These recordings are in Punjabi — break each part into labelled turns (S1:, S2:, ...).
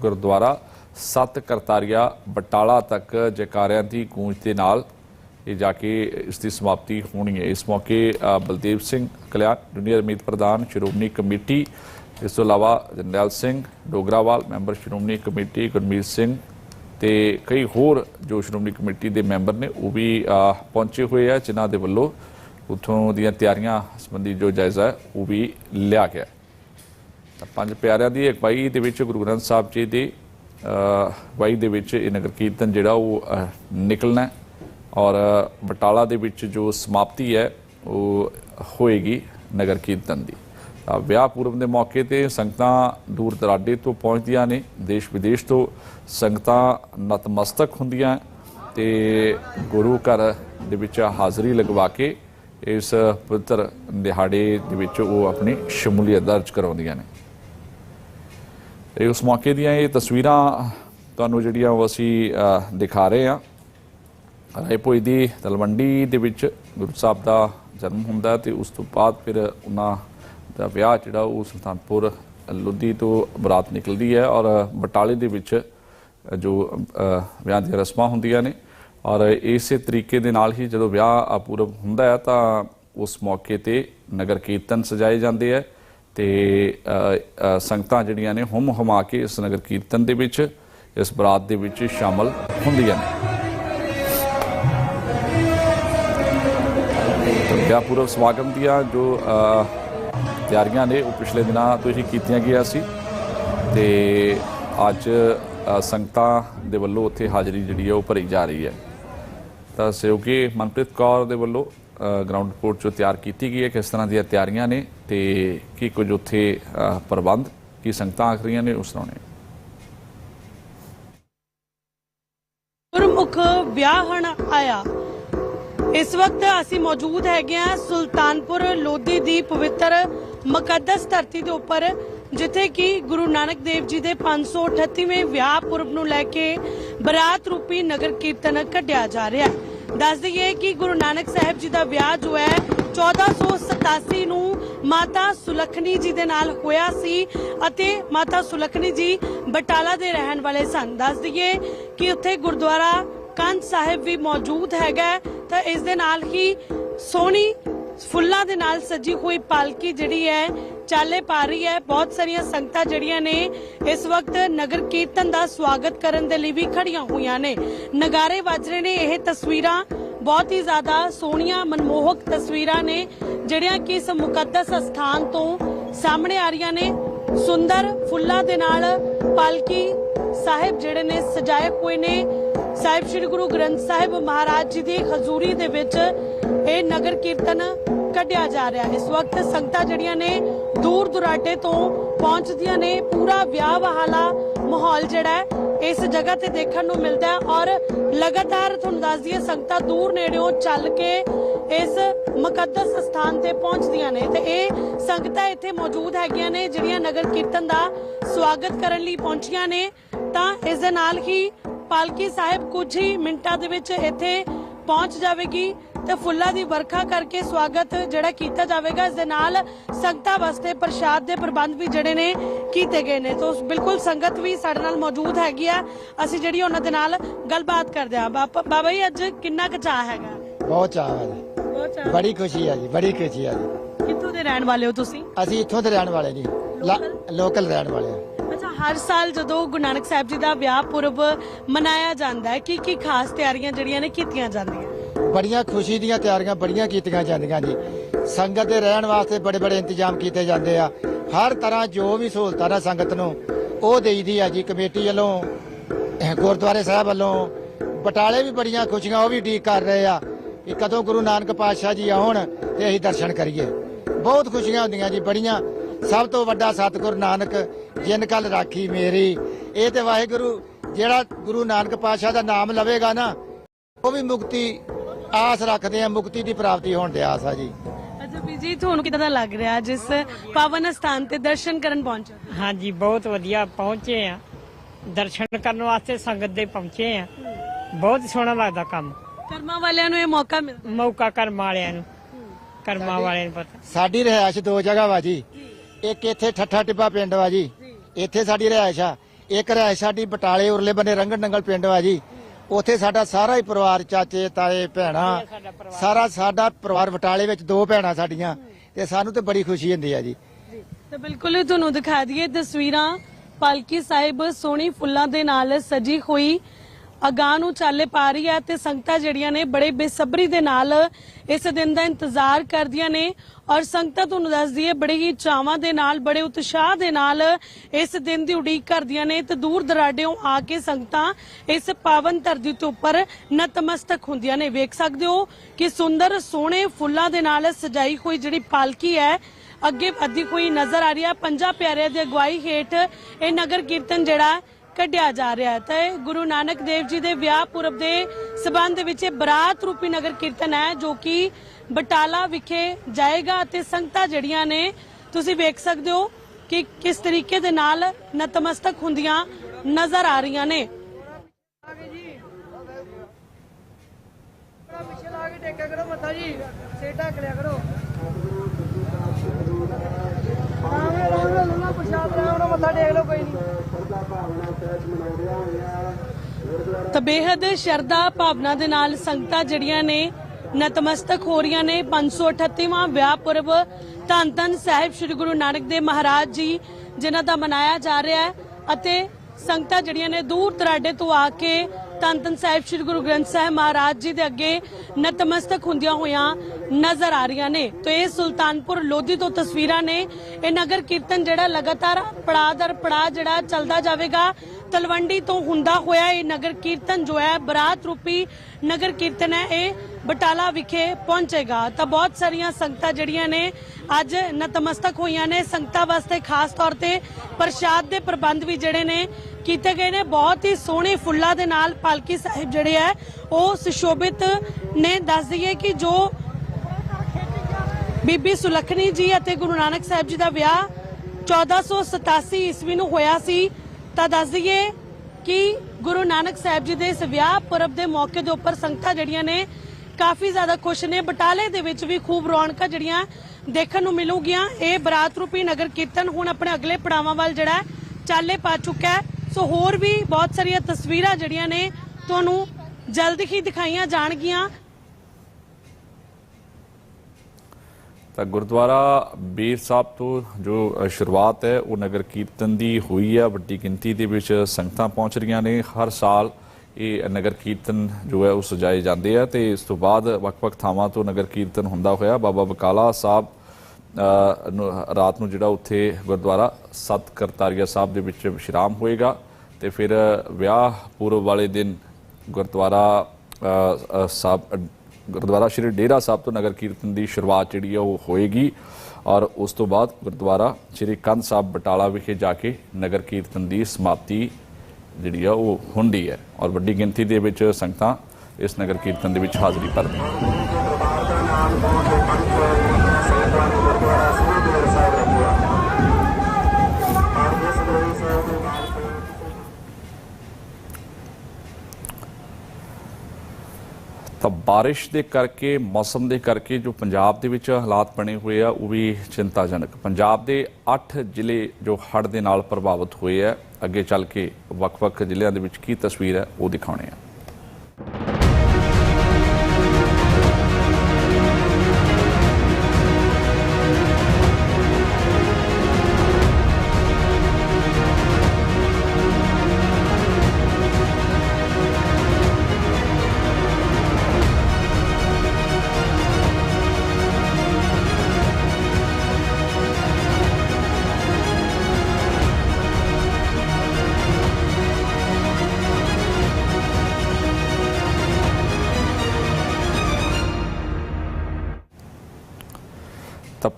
S1: ਗੁਰਦੁਆਰਾ ਸਤ ਕਰਤਾਰੀਆ ਬਟਾਲਾ ਤੱਕ ਜੈਕਾਰਿਆਂ ਦੀ ਗੂੰਜ ਦੇ ਨਾਲ ਇਹ ਜਾ ਕੇ ਇਸ ਦੀ ਸਮਾਪਤੀ ਹੋਣੀ ਹੈ। ਇਸ ਮੌਕੇ ਬਲਦੇਵ ਸਿੰਘ ਕਲਿਆਣ ਜੂਨੀਅਰ ਮੀਤ ਪ੍ਰਧਾਨ, ਸ਼੍ਰੋਮਣੀ ਕਮੇਟੀ, ਇਸ ਤੋਂ ਇਲਾਵਾ ਜਰਨੈਲ ਸਿੰਘ ਡੋਗਰਾਵਾਲ, ਮੈਂਬਰ ਸ਼੍ਰੋਮਣੀ ਕਮੇਟੀ ਗੁਰਮੀਤ ਸਿੰਘ ਤੇ ਕਈ ਹੋਰ ਜੋ ਸ਼੍ਰੋਮਣੀ ਕਮੇਟੀ ਦੇ ਮੈਂਬਰ ਨੇ, ਉਹ ਵੀ ਪਹੁੰਚੇ ਹੋਏ ਆ, ਜਿਨ੍ਹਾਂ ਦੇ ਵੱਲੋਂ ਉਥੋਂ ਦੀਆਂ ਤਿਆਰੀਆਂ ਸੰਬੰਧੀ ਜੋ ਜਾਇਜ਼ਾ ਉਹ ਵੀ ਲਿਆ ਗਿਆ ਤਾਂ ਪੰਜ ਪਿਆਰਿਆਂ ਦੀ ਅਗਵਾਈ ਦੇ ਵਿੱਚ ਗੁਰੂ ਗ੍ਰੰਥ ਸਾਹਿਬ ਜੀ ਦੀ ਅ, ਅਗਵਾਈ ਦੇ ਵਿੱਚ ਇਹ ਨਗਰ ਕੀਰਤਨ ਜਿਹੜਾ ਉਹ ਨਿਕਲਣਾ ਔਰ ਬਟਾਲਾ ਦੇ ਵਿੱਚ ਜੋ ਸਮਾਪਤੀ ਹੈ ਉਹ ਹੋਏਗੀ ਨਗਰ ਕੀਰਤਨ ਦੀ। ਵਿਆਹ ਪੂਰਬ ਦੇ ਮੌਕੇ ਤੇ ਸੰਗਤਾਂ ਦੂਰ ਦਰਾਡੇ ਤੋਂ ਪਹੁੰਚਦੀਆਂ ਨੇ ਦੇਸ਼ ਵਿਦੇਸ਼ ਤੋਂ ਸੰਗਤਾਂ ਨਤਮਸਤਕ ਹੁੰਦੀਆਂ ਤੇ ਗੁਰੂ ਘਰ ਦੇ ਵਿੱਚ ਹਾਜ਼ਰੀ ਲਗਵਾ ਕੇ ਇਸ ਪਵਿੱਤਰ ਦਿਹਾੜੇ ਦੇ ਵਿੱਚ ਉਹ ਆਪਣੀ ਸ਼ਮੂਲੀਅਤ ਦਰਜ ਕਰਾਉਂਦੀਆਂ ਨੇ। ਤੇ ਉਸ ਮੌਕੇ ਦੀਆਂ ਇਹ ਤਸਵੀਰਾਂ ਤੁਹਾਨੂੰ ਜਿਹੜੀਆਂ ਉਹ ਅਸੀਂ ਦਿਖਾ ਰਹੇ ਹਾਂ। ਰਾਏਪੁਰ ਦੀ ਤਲਵੰਡੀ ਦੇ ਵਿੱਚ ਗੁਰੂ ਸਾਹਿਬ ਦਾ ਜਨਮ ਹੁੰਦਾ ਤੇ ਉਸ ਤੋਂ ਬਾਅਦ ਫਿਰ ਉਹਨਾਂ ਦਾ ਵਿਆਹ ਜਿਹੜਾ ਉਹ ਸੁਲਤਾਨਪੁਰ ਲੁੱਦੀ ਤੋਂ ਬਰਾਤ ਨਿਕਲਦੀ ਹੈ ਔਰ ਬਟਾਲੇ ਦੇ ਵਿੱਚ ਜੋ ਵਿਆਹ ਦੀਆਂ ਰਸਮਾਂ ਹੁੰਦੀਆਂ ਨੇ। ਔਰ ਇਸੇ ਤਰੀਕੇ ਦੇ ਨਾਲ ਹੀ ਜਦੋਂ ਵਿਆਹ ਪੂਰਬ ਹੁੰਦਾ ਹੈ ਤਾਂ ਉਸ ਮੌਕੇ ਤੇ ਨਗਰ ਕੀਰਤਨ ਸਜਾਏ ਜਾਂਦੇ ਹੈ। ਤੇ ਸੰਗਤਾਂ ਜਿਹੜੀਆਂ ਨੇ ਹੁਮ ਹੁਮਾ ਕੇ ਇਸ ਨਗਰ ਕੀਰਤਨ ਦੇ ਵਿੱਚ, ਇਸ ਬਰਾਤ ਦੇ ਵਿੱਚ ਸ਼ਾਮਲ ਹੁੰਦੀਆਂ ਨੇ। ਤਾਂ ਵਿਆਹ ਪੂਰਵ ਸਮਾਗਮ ਦੀਆਂ ਜੋ ਤਿਆਰੀਆਂ ਨੇ, ਉਹ ਪਿਛਲੇ ਦਿਨਾਂ ਤੋਂ ਹੀ ਕੀਤੀਆਂ ਗਿਆ ਸੀ। ਤੇ ਅੱਜ ਸੰਗਤਾਂ ਦੇ ਵੱਲੋਂ ਉੱਥੇ ਹਾਜ਼ਰੀ ਜਿਹੜੀ ਹੈ ਉਹ ਭਰੀ ਜਾ ਰਹੀ ਹੈ। ਤਾਂ ਸਹਿਯੋਗੀ ਮਨਪ੍ਰੀਤ ਕੌਰ ਦੇ ਵੱਲੋਂ ਗਰਾਊਂਡ ਰਿਪੋਰਟ ਜੋ ਤਿਆਰ ਕੀਤੀ ਗਈ ਹੈ ਕਿਸ ਤਰ੍ਹਾਂ ਦੀਆਂ ਤਿਆਰੀਆਂ ਨੇ ਤੇ ਕੀ ਕੁਝ ਉੱਥੇ ਪ੍ਰਬੰਧ, ਕੀ ਸੰਗਤਾਂ ਆਖ ਨੇ, ਉਸ ਤਰ੍ਹਾਂ ਨੇ।
S2: ਗੁਰਮੁਖ ਵਿਆਹਣ ਆਇਆ। ਇਸ ਵਕਤ ਅਸੀਂ ਮੌਜੂਦ ਹੈਗੇ ਆ ਸੁਲਤਾਨਪੁਰ ਲੋਧੀ ਦੀ ਪਵਿੱਤਰ ਮੁਕੱਦਸ ਧਰਤੀ ਦੇ ਉੱਪਰ, ਜਿੱਥੇ ਕਿ ਗੁਰੂ ਨਾਨਕ ਦੇਵ ਜੀ ਦੇ 538ਵੇਂ ਵਿਆਹ ਪੁਰਬ ਨੂੰ ਲੈ ਕੇ ਬਰਾਤ ਰੂਪੀ ਨਗਰ ਕੀਰਤਨ ਕੱਢਿਆ ਜਾ ਰਿਹਾ ਹੈ। ਦੱਸ ਦਈਏ ਕਿ ਗੁਰੂ ਨਾਨਕ ਸਾਹਿਬ ਜੀ ਦਾ ਵਿਆਹ ਜੋ ਹੈ 1487 ਨੂੰ ਮਾਤਾ ਸੁਲਖਣੀ ਜੀ ਦੇ ਨਾਲ ਹੋਇਆ ਸੀ ਅਤੇ ਮਾਤਾ ਸੁਲਖਣੀ ਜੀ ਬਟਾਲਾ ਦੇ ਰਹਿਣ ਵਾਲੇ ਸਨ। ਦੱਸ ਦਈਏ ਕਿ ਉੱਥੇ ਗੁਰਦੁਆਰਾ ਕੰਧ ਸਾਹਿਬ ਵੀ ਮੌਜੂਦ ਹੈਗਾ ਹੈ, ਤਾਂ ਇਸ ਦੇ ਨਾਲ ਹੀ ਸੋਹਣੀ ਫੁੱਲਾਂ ਦੇ ਨਾਲ ਸਜੀ ਹੋਈ ਪਾਲਕੀ ਜਿਹੜੀ ਹੈ ਚਾਲੇ ਪਾ ਰਹੀ ਹੈ। ਬਹੁਤ ਸਾਰੀਆਂ ਸੰਗਤਾਂ ਜਿਹੜੀਆਂ ਨੇ ਇਸ ਵਕਤ ਨਗਰ ਕੀਰਤਨ ਦਾ ਸਵਾਗਤ ਕਰਨ ਦੇ ਲਈ ਵੀ ਖੜੀਆਂ ਹੋਈਆਂ ਨੇ। ਨਗਾਰੇ ਵੱਜ ਰਹੇ ਨੇ ਇਹ ਤਸਵੀਰਾਂ। ਬਹੁਤ ਹੀ ਜ਼ਿਆਦਾ ਸੋਹਣੀਆਂ, ਮਨਮੋਹਕ ਤਸਵੀਰਾਂ ਨੇ, ਜਿਹੜੀਆਂ ਕਿ ਇਸ ਮੁਕੱਦਸ ਸਥਾਨ ਤੋਂ ਸਾਹਮਣੇ ਆ ਰਹੀਆਂ ਨੇ। ਸੁੰਦਰ ਫੁੱਲਾਂ ਦੇ ਨਾਲ ਪਾਲਕੀ ਸਾਹਿਬ ਜਿਹੜੇ ਨੇ, ਸਜਾਏ ਹੋਏ ਨੇ। ਸਾਹਿਬ ਸ੍ਰੀ ਗੁਰੂ ਗ੍ਰੰਥ ਸਾਹਿਬ ਮਹਾਰਾਜ ਜੀ ਦੀ ਹਜ਼ੂਰੀ ਦੇ ਵਿੱਚ ਇਹ ਨਗਰ ਕੀਰਤਨ ਕੱਢਿਆ ਜਾ ਰਿਹਾ ਇਸ ਵਕਤ ਸੰਗਤਾਂ ਜਿਹੜੀਆਂ ਨੇ ਦੂਰ ਦੁਰਾਡੇ ਤੋਂ ਪਹੁੰਚਦੀਆਂ ਨੇ। ਪੂਰਾ ਵਿਆਹ ਵਹਾਲਾ ਮਾਹੌਲ ਜਿਹੜਾ ਹੈ, ਇਸ ਜਗ੍ਹਾ ਤੇ ਦੇਖਣ ਨੂੰ ਮਿਲਦਾ ਹੈ ਔਰ ਲਗਾਤਾਰ ਤੁਹਾਨੂੰ ਦੱਸ ਦਈਏ, ਸੰਗਤਾਂ ਦੂਰ ਨੇੜਿਓਂ ਚੱਲ ਕੇ ਇਸ ਮੁਕੱਦਸ ਸਥਾਨ ਤੇ ਪਹੁੰਚਦੀਆਂ ਨੇ। ਤੇ ਇਹ ਸੰਗਤਾਂ ਇੱਥੇ ਮੌਜੂਦ ਹੈਗੀਆਂ ਨੇ, ਜਿਹੜੀਆਂ ਨਗਰ ਕੀਰਤਨ ਦਾ ਸਵਾਗਤ ਕਰਨ ਲਈ ਪਹੁੰਚੀਆਂ ਨੇ। ਤਾਂ ਇਸ ਦੇ ਨਾਲ ਹੀ ਪਾਲਕੀ ਸਾਹਿਬ ਕੁਝ ਹੀ ਮਿੰਟਾਂ ਦੇ ਵਿੱਚ ਇੱਥੇ ਪਹੁੰਚ ਜਾਵੇਗੀ। ਤੇ ਫੁੱਲਾਂ ਦੀ ਵਰਖਾ ਕਰਕੇ ਸਵਾਗਤ ਜਿਹੜਾ ਕੀਤਾ ਜਾਵੇਗਾ। ਇਸ ਦੇ ਨਾਲ ਸੰਗਤਾਂ ਵਾਸਤੇ ਪ੍ਰਸ਼ਾਦ ਦੇ ਪ੍ਰਬੰਧ ਵੀ ਜਿਹੜੇ ਨੇ ਕੀਤੇ ਗਏ ਨੇ। ਤੋਂ ਬਿਲਕੁਲ ਸੰਗਤ ਵੀ ਸਾਡੇ ਨਾਲ ਮੌਜੂਦ ਹੈਗੀ ਆ। ਅਸੀਂ ਜਿਹੜੀ ਉਹਨਾਂ ਦੇ ਨਾਲ ਗੱਲਬਾਤ ਕਰਦੇ ਆ। ਬਾਬਾ ਜੀ ਅੱਜ ਕਿੰਨਾ ਕੁ ਚਾਹ ਹੈਗਾ?
S3: ਬਹੁਤ ਚਾਅ ਹੈ ਜੀ।
S2: ਬਹੁਤ ਚਾਹ
S3: ਬੜੀ ਖੁਸ਼ੀ ਹੈ ਜੀ ਬੜੀ ਖੁਸ਼ੀ ਹੈ ਜੀ।
S2: ਕਿੱਥੋਂ ਦੇ ਰਹਿਣ ਵਾਲੇ ਹੋ ਤੁਸੀਂ?
S3: ਅਸੀਂ ਇੱਥੋਂ ਦੇ ਰਹਿਣ ਵਾਲੇ ਜੀ। ਲੋਕਲ ਰਹਿਣ ਵਾਲੇ ਹਾਂ।
S2: ਅੱਛਾ ਹਰ ਸਾਲ ਜਦੋਂ ਗੁਰੂ ਨਾਨਕ ਸਾਹਿਬ ਜੀ ਦਾ ਵਿਆਹ ਪੁਰਬ ਮਨਾਇਆ ਜਾਂਦਾ ਹੈ ਕੀ ਕੀ ਖਾਸ ਤਿਆਰੀਆਂ ਜਿਹੜੀਆਂ ਨੇ ਕੀਤੀਆਂ ਜਾਂਦੀਆਂ?
S3: ਬੜੀਆਂ ਖੁਸ਼ੀ ਦੀਆਂ ਤਿਆਰੀਆਂ ਬੜੀਆਂ ਕੀਤੀਆਂ ਜਾਂਦੀਆਂ ਜੀ। ਸੰਗਤ ਦੇ ਰਹਿਣ ਵਾਸਤੇ ਬੜੇ ਬੜੇ ਇੰਤਜ਼ਾਮ ਕੀਤੇ ਜਾਂਦੇ ਆ। ਹਰ ਤਰ੍ਹਾਂ ਜੋ ਵੀ ਸਹੂਲਤਾਂ ਨੇ ਸੰਗਤ ਨੂੰ, ਉਹ ਦੇਈਦੀ ਆ ਜੀ। ਕਮੇਟੀ ਵੱਲੋਂ ਗੁਰਦੁਆਰੇ ਸਾਹਿਬ ਵੱਲੋਂ, ਬਟਾਲੇ ਵੀ ਬੜੀਆਂ ਖੁਸ਼ੀਆਂ, ਉਹ ਵੀ ਢੀਕ ਕਰ ਰਹੇ ਆ ਕਿ ਕਦੋਂ ਗੁਰੂ ਨਾਨਕ ਪਾਤਸ਼ਾਹ ਜੀ ਆਉਣ ਤੇ ਅਸੀਂ ਦਰਸ਼ਨ ਕਰੀਏ। ਬਹੁਤ ਖੁਸ਼ੀਆਂ ਹੁੰਦੀਆਂ ਜੀ, ਬੜੀਆਂ। ਸਭ ਤੋਂ ਵੱਡਾ ਸਤਿਗੁਰ ਨਾਨਕ, ਜਿਨ ਕਲ ਰਾਖੀ ਮੇਰੀ। ਇਹ ਤੇ ਵਾਹਿਗੁਰੂ, ਜਿਹੜਾ ਗੁਰੂ ਨਾਨਕ ਪਾਤਸ਼ਾਹ ਦਾ ਨਾਮ ਲਵੇਗਾ ਨਾ, ਉਹ ਵੀ ਮੁਕਤੀ ਆਸ ਰੱਖਦੇ ਆ ਮੁਕਤੀ ਦੀ ਪ੍ਰਾਪਤੀ ਹੋਣ ਦੇ ਆਸ ਆ ਜੀ।
S2: ਅੱਛਾ ਵੀ ਜੀ ਤੁਹਾਨੂੰ ਕਿਦਾਂ ਦਾ ਲੱਗ ਰਿਹਾ ਜਿਸ ਪਾਵਨ ਸਥਾਨ ਤੇ ਦਰਸ਼ਨ ਕਰਨ ਪਹੁੰਚੇ
S4: ਹਾਂਜੀ ਬਹੁਤ ਵਧੀਆ ਪਹੁੰਚੇ ਆ ਦਰਸ਼ਨ ਕਰਨ ਵਾਸਤੇ ਸੰਗਤ ਦੇ ਪਹੁੰਚੇ ਆ ਬਹੁਤ ਸੋਹਣਾ ਲੱਗਦਾ ਕੰਮ।
S2: ਕਰਮਾਂ ਵਾਲਿਆਂ ਨੂੰ ਇਹ ਮੌਕਾ ਮਿਲਦਾ
S4: ਮੌਕਾ ਕਰਮ ਵਾਲਿਆਂ ਨੂੰ। ਕਰਮਾਂ ਵਾਲਿਆਂ ਨੂੰ ਪਤਾ।
S3: ਸਾਡੀ ਰਿਹਾਇਸ਼ ਦੋ ਜਗ੍ਹਾ ਵਾ ਜੀ। ਇੱਕ ਇੱਥੇ ਠੱਠਾ ਟਿੱਬਾ ਪਿੰਡ ਵਾ ਜੀ। ਇੱਥੇ ਸਾਡੀ ਰਿਹਾਇਸ਼ ਆ। ਇੱਕ ਰਹਿ ਸਾਡੀ ਬਟਾਲੇ ਉਰਲੇ ਬੰਨੇ ਰੰਗਣ ਨੰਗਲ ਪਿੰਡ ਵਾ ਜੀ। ਉੱਥੇ ਸਾਡਾ ਸਾਰਾ ਹੀ ਪਰਿਵਾਰ ਚਾਚੇ ਤਾਏ ਭੈਣਾਂ ਸਾਰਾ ਸਾਡਾ ਪਰਿਵਾਰ ਬਟਾਲੇ ਵਿੱਚ ਦੋ ਭੈਣਾਂ ਸਾਡੀਆਂ ਤੇ ਸਾਨੂੰ ਤੇ ਬੜੀ ਖੁਸ਼ੀ ਹੁੰਦੀ ਆ ਜੀ।
S2: ਤੇ ਬਿਲਕੁਲ ਤੁਹਾਨੂੰ ਦਿਖਾ ਦਈਏ ਤਸਵੀਰਾਂ। ਪਾਲਕੀ ਸਾਹਿਬ ਸੋਹਣੀ ਫੁੱਲਾਂ ਦੇ ਨਾਲ ਸਜੀ ਹੋਈ ਅਗਾਂਹ ਨੂੰ ਚਾਲੇ ਪਾ ਰਹੀ ਹੈ ਤੇ ਸੰਗਤਾਂ ਜਿਹੜੀਆਂ ਨੇ ਬੜੇ ਬੇਸਬਰੀ ਦੇ ਨਾਲ ਇਸ ਦਿਨ ਦਾ ਇੰਤਜ਼ਾਰ ਕਰਦੀਆਂ ਨੇ ਔਰ ਸੰਗਤਾਂ ਤੁਹਾਨੂੰ ਦੱਸ ਦਈਏ, ਬੜੇ ਹੀ ਚਾਵਾਂ ਦੇ ਨਾਲ, ਬੜੇ ਉਤਸ਼ਾਹ ਦੇ ਨਾਲ ਇਸ ਦਿਨ ਦੀ ਉਡੀਕ ਕਰਦੀਆਂ ਨੇ ਤੇ ਦੂਰ ਦਰਾਡਿਓਂ ਆ ਕੇ ਸੰਗਤਾਂ ਇਸ ਪਾਵਨ ਧਰਤੀ ਤੋਂ ਉੱਪਰ ਨਤਮਸਤਕ ਹੁੰਦੀਆਂ ਨੇ। ਵੇਖ ਸਕਦੇ ਹੋ ਕਿ ਸੁੰਦਰ ਸੋਹਣੇ ਫੁੱਲਾਂ ਦੇ ਨਾਲ ਸਜਾਈ ਹੋਈ ਜਿਹੜੀ ਪਾਲਕੀ ਹੈ, ਅੱਗੇ ਵਧਦੀ ਹੋਈ ਨਜ਼ਰ ਆ ਰਹੀ ਹੈ। ਪੰਜਾਂ ਪਿਆਰਿਆਂ ਦੀ ਅਗਵਾਈ ਹੇਠ ਇਹ ਨਗਰ ਕੀਰਤਨ ਜਿਹੜਾ ਕੱਢਿਆ ਜਾ ਰਿਹਾ ਹੈ। ਤੇ ਗੁਰੂ ਨਾਨਕ ਦੇਵ ਜੀ ਦੇ ਵਿਆਹ ਪੁਰਬ ਦੇ ਸਬੰਧ ਵਿੱਚ ਇਹ ਬਰਾਤ ਰੂਪੀ ਨਗਰ ਕੀਰਤਨ ਹੈ, ਜੋ ਕਿ ਬਟਾਲਾ ਵਿਖੇ ਜਾਏਗਾ ਤੇ ਸੰਗਤਾਂ ਜਿਹੜੀਆਂ ਨੇ, ਤੁਸੀਂ ਵੇਖ ਸਕਦੇ ਹੋ ਕਿ ਕਿਸ ਤਰੀਕੇ ਦੇ ਨਾਲ ਨਤਮਸਤਕ ਹੁੰਦੀਆਂ ਨਜ਼ਰ ਆ ਰਹੀਆਂ ਨੇ।
S5: ਟੇਕਿਆ ਕਰੋ ਮੱਥਾ ਜੀ। ਸਿਰ ਢੱਕ ਲਿਆ ਕਰੋ। ਆਵੇਂ ਆਵੇਂ ਲੁੱਲਾ ਪ੍ਰਸ਼ਾਦ ਲੈ ਆਉਣਾ ਮੱਥਾ ਟੇਕ ਲਓ, ਕੋਈ ਨਹੀਂ
S2: ਤਾਂ ਬੇਹੱਦ ਸ਼ਰਧਾ ਭਾਵਨਾ ਦੇ ਨਾਲ ਸੰਗਤਾਂ ਜਿਹੜੀਆਂ ਨੇ, ਨਤਮਸਤਕ ਹੋ ਰਹੀਆਂ ਨੇ 538ਵਾਂ ਵਿਆਹ ਪੁਰਬ ਧੰਨ ਧੰਨ ਸਾਹਿਬ ਸ੍ਰੀ ਗੁਰੂ ਨਾਨਕ ਦੇਵ ਮਹਾਰਾਜ ਜੀ, ਜਿਨ੍ਹਾਂ ਦਾ ਮਨਾਇਆ ਜਾ ਰਿਹਾ ਹੈ ਅਤੇ ਸੰਗਤਾਂ ਜਿਹੜੀਆਂ ਨੇ ਦੂਰ ਦਰਾਡੇ ਤੋਂ ਆ ਕੇ ਧੰਨ ਸਾਹਿਬ ਸ੍ਰੀ ਗੁਰੂ ਗ੍ਰੰਥ ਸਾਹਿਬ ਮਹਾਰਾਜ ਜੀ ਦੇ ਅੱਗੇ ਨਤਮਸਤਕ ਹੁੰਦੀਆਂ ਹੋਈਆਂ ਨਜ਼ਰ ਆ ਰਹੀਆਂ ਨੇ। ਤੇ ਇਹ ਸੁਲਤਾਨਪੁਰ ਲੋਧੀ ਤੋਂ ਤਸਵੀਰਾਂ ਨੇ। ਇਹ ਨਗਰ ਕੀਰਤਨ ਜਿਹੜਾ ਲਗਾਤਾਰ ਪੜਾਅ ਦਰ ਪੜਾਅ ਜਿਹੜਾ ਚੱਲਦਾ ਜਾਵੇਗਾ। ਤਲਵੰਡੀ ਤੋਂ ਹੁੰਦਾ ਹੋਇਆ ਇਹ ਨਗਰ ਕੀਰਤਨ ਜੋ ਹੈ ਬਰਾਤ ਰੂਪੀ ਨਗਰ ਕੀਰਤਨ ਹੈ। ਇਹ ਬਟਾਲਾ ਵਿਖੇ ਪਹੁੰਚੇਗਾ। ਤਾਂ ਬਹੁਤ ਸਾਰੀਆਂ ਸੰਗਤਾਂ ਜਿਹੜੀਆਂ ਨੇ ਅੱਜ ਨਤਮਸਤਕ ਹੋਈਆਂ ਨੇ। ਸੰਗਤਾਂ ਵਾਸਤੇ ਖਾਸ ਤੌਰ ਤੇ ਪ੍ਰਸ਼ਾਦ ਦੇ ਪ੍ਰਬੰਧ ਵੀ ਜਿਹੜੇ ਨੇ ਕੀਤੇ ਗਏ ਨੇ। ਬਹੁਤ ਹੀ ਸੋਹਣੇ ਫੁੱਲਾਂ ਦੇ ਨਾਲ ਪਾਲਕੀ ਸਾਹਿਬ ਜਿਹੜੇ ਹੈ ਉਹ ਸੁਸ਼ੋਭਿਤ ਨੇ। ਦੱਸ ਦਈਏ ਕਿ ਜੋ ਬੀਬੀ ਸੁਲੱਖਣੀ ਜੀ ਅਤੇ ਗੁਰੂ ਨਾਨਕ ਸਾਹਿਬ ਜੀ ਦਾ ਵਿਆਹ 1487 ਈਸਵੀ ਨੂੰ ਹੋਇਆ ਸੀ। ਤਾਂ ਦੱਸ ਦਈਏ ਕਿ ਗੁਰੂ ਨਾਨਕ ਸਾਹਿਬ ਜੀ ਦੇ ਇਸ ਵਿਆਹ ਪੁਰਬ ਦੇ ਮੌਕੇ ਦੇ ਉੱਪਰ ਸੰਗਤਾਂ ਜਿਹੜੀਆਂ ਨੇ ਕਾਫੀ ਜ਼ਿਆਦਾ ਖੁਸ਼ ਨੇ। ਬਟਾਲੇ ਦੇ ਵਿੱਚ ਵੀ ਖੂਬ ਰੌਣਕਾਂ ਜਿਹੜੀਆਂ ਦੇਖਣ ਨੂੰ ਮਿਲੂਗੀਆਂ। ਇਹ ਬਰਾਤ ਰੂਪੀ ਨਗਰ ਕੀਰਤਨ ਹੁਣ ਆਪਣੇ ਅਗਲੇ ਪੜਾਵਾਂ ਵੱਲ ਜਿਹੜਾ ਚਾਲੇ ਪਾ ਚੁੱਕਾ ਹੈ। ਸੋ ਹੋਰ ਵੀ ਬਹੁਤ ਸਾਰੀਆਂ ਤਸਵੀਰਾਂ ਜਿਹੜੀਆਂ ਨੇ ਤੁਹਾਨੂੰ ਜਲਦ ਹੀ ਦਿਖਾਈਆਂ ਜਾਣਗੀਆਂ।
S1: ਤਾਂ ਗੁਰਦੁਆਰਾ ਬੀਰ ਸਾਹਿਬ ਤੋਂ ਜੋ ਸ਼ੁਰੂਆਤ ਹੈ, ਉਹ ਨਗਰ ਕੀਰਤਨ ਦੀ ਹੋਈ ਹੈ। ਵੱਡੀ ਗਿਣਤੀ ਦੇ ਵਿੱਚ ਸੰਗਤਾਂ ਪਹੁੰਚ ਰਹੀਆਂ ਨੇ ਹਰ ਸਾਲ। ਇਹ ਨਗਰ ਕੀਰਤਨ ਜੋ ਹੈ ਉਹ ਸਜਾਏ ਜਾਂਦੇ ਆ ਤੇ ਇਸ ਤੋਂ ਬਾਅਦ ਵੱਖ-ਵੱਖ ਥਾਵਾਂ ਤੋਂ ਨਗਰ ਕੀਰਤਨ ਹੁੰਦਾ ਹੋਇਆ। ਬਾਬਾ ਬਕਾਲਾ ਸਾਹਿਬ ਨੂੰ, ਰਾਤ ਨੂੰ ਜਿਹੜਾ ਉੱਥੇ ਗੁਰਦੁਆਰਾ ਸਤ ਕਰਤਾਰੀਆ ਸਾਹਿਬ ਦੇ ਵਿੱਚ ਵਿਸ਼ਰਾਮ ਹੋਏਗਾ ਤੇ ਫਿਰ ਵਿਆਹ ਪੂਰਬ ਵਾਲੇ ਦਿਨ ਗੁਰਦੁਆਰਾ ਸਾਹਿਬ, ਗੁਰਦੁਆਰਾ ਸ਼੍ਰੀ ਡੇਰਾ ਸਾਹਿਬ ਤੋਂ ਨਗਰ ਕੀਰਤਨ ਦੀ ਸ਼ੁਰੂਆਤ ਜਿਹੜੀ ਆ ਉਹ ਹੋਏਗੀ ਔਰ ਉਸ ਤੋਂ ਬਾਅਦ ਗੁਰਦੁਆਰਾ ਸ਼੍ਰੀ ਕੰਧ ਸਾਹਿਬ ਬਟਾਲਾ ਵਿਖੇ ਜਾ ਕੇ ਨਗਰ ਕੀਰਤਨ ਦੀ ਸਮਾਪਤੀ ਜਿਹੜੀ ਆ, ਉਹ ਹੁੰਦੀ ਹੈ। ਔਰ ਵੱਡੀ ਗਿਣਤੀ ਦੇ ਵਿੱਚ ਸੰਗਤਾਂ ਇਸ ਨਗਰ ਕੀਰਤਨ ਦੇ ਵਿੱਚ ਹਾਜ਼ਰੀ ਭਰਦੀਆਂ ਤਾਂ ਬਾਰਿਸ਼ ਦੇ ਕਰਕੇ, ਮੌਸਮ ਦੇ ਕਰਕੇ ਜੋ ਪੰਜਾਬ ਦੇ ਵਿੱਚ ਹਾਲਾਤ ਬਣੇ ਹੋਏ ਆ, ਉਹ ਵੀ ਚਿੰਤਾਜਨਕ। ਪੰਜਾਬ ਦੇ 8 ਜ਼ਿਲ੍ਹੇ ਜੋ ਹੜ੍ਹ ਦੇ ਨਾਲ ਪ੍ਰਭਾਵਿਤ ਹੋਏ ਆ ਅੱਗੇ ਚੱਲ ਕੇ ਵੱਖ-ਵੱਖ ਜ਼ਿਲ੍ਹਿਆਂ ਦੇ ਵਿੱਚ ਕੀ ਤਸਵੀਰ ਹੈ ਉਹ ਦਿਖਾਉਣੇ ਆ।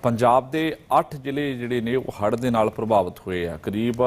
S1: ਪੰਜਾਬ ਦੇ 8 ਜ਼ਿਲ੍ਹੇ ਜਿਹੜੇ ਨੇ ਉਹ ਹੜ੍ਹ ਦੇ ਨਾਲ ਪ੍ਰਭਾਵਿਤ ਹੋਏ ਆ। ਕਰੀਬ